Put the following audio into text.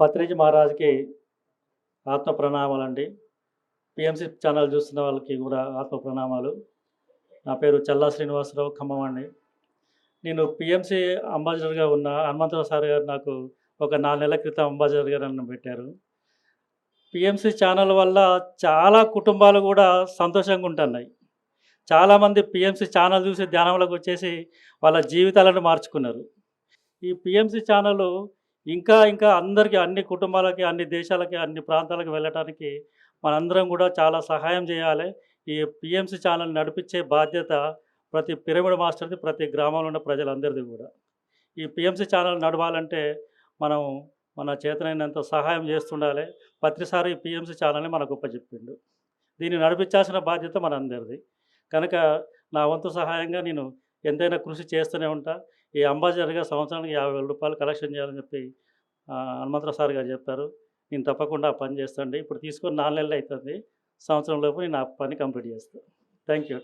పత్రిజీ మహారాజ్కి ఆత్మ ప్రణామాలండి PMC channel చూస్తున్న వాళ్ళకి కూడా ఆత్మ ప్రణామాలు నా పేరు చల్లా శ్రీనివాసరావు ఖమ్మం అండి. నేను పిఎంసి అంబాసిడర్గా ఉన్న హనుమంతరావు సార్ గారు నాకు ఒక నాలుగు నెలల క్రితం అంబాసిడర్గా నన్ను పెట్టారు. పిఎంసి ఛానల్ వల్ల చాలా కుటుంబాలు కూడా సంతోషంగా ఉంటున్నాయి. చాలామంది పిఎంసి ఛానల్ చూసి ధ్యానంలోకి వచ్చేసి వాళ్ళ జీవితాలను మార్చుకున్నారు. ఈ పిఎంసి ఛానల్ ఇంకా ఇంకా అందరికీ అన్ని కుటుంబాలకి అన్ని దేశాలకి అన్ని ప్రాంతాలకు వెళ్ళటానికి మనందరం కూడా చాలా సహాయం చేయాలి. ఈ పిఎంసి ఛానల్ నడిపించే బాధ్యత ప్రతి పిరమిడ్ మాస్టర్ది ప్రతి గ్రామంలో ఉన్న ప్రజలందరిది కూడా. ఈ పిఎంసి ఛానల్ నడవాలంటే మనం మన చేతనైనంత సహాయం చేస్తుండాలి. ప్రతిసారి ఈ పిఎంసి ఛానల్ని మనకు చెప్పిండు దీన్ని నడిపించాల్సిన బాధ్యత మనందరిది. కనుక నా వంతు సహాయంగా నేను ఎంతైనా కృషి చేస్తూనే ఉంటా. ఈ అంబాసిడర్గా సంవత్సరానికి యాభై వేల రూపాయలు కలెక్షన్ చేయాలని చెప్పి హనుమంతరావు సార్ గారు చెప్పారు. నేను తప్పకుండా ఆ పని చేస్తాండి. ఇప్పుడు తీసుకొని నాలుగు నెలలు అవుతుంది. సంవత్సరం లోపు నేను ఆ పని కంప్లీట్ చేస్తాను థ్యాంక్ యూ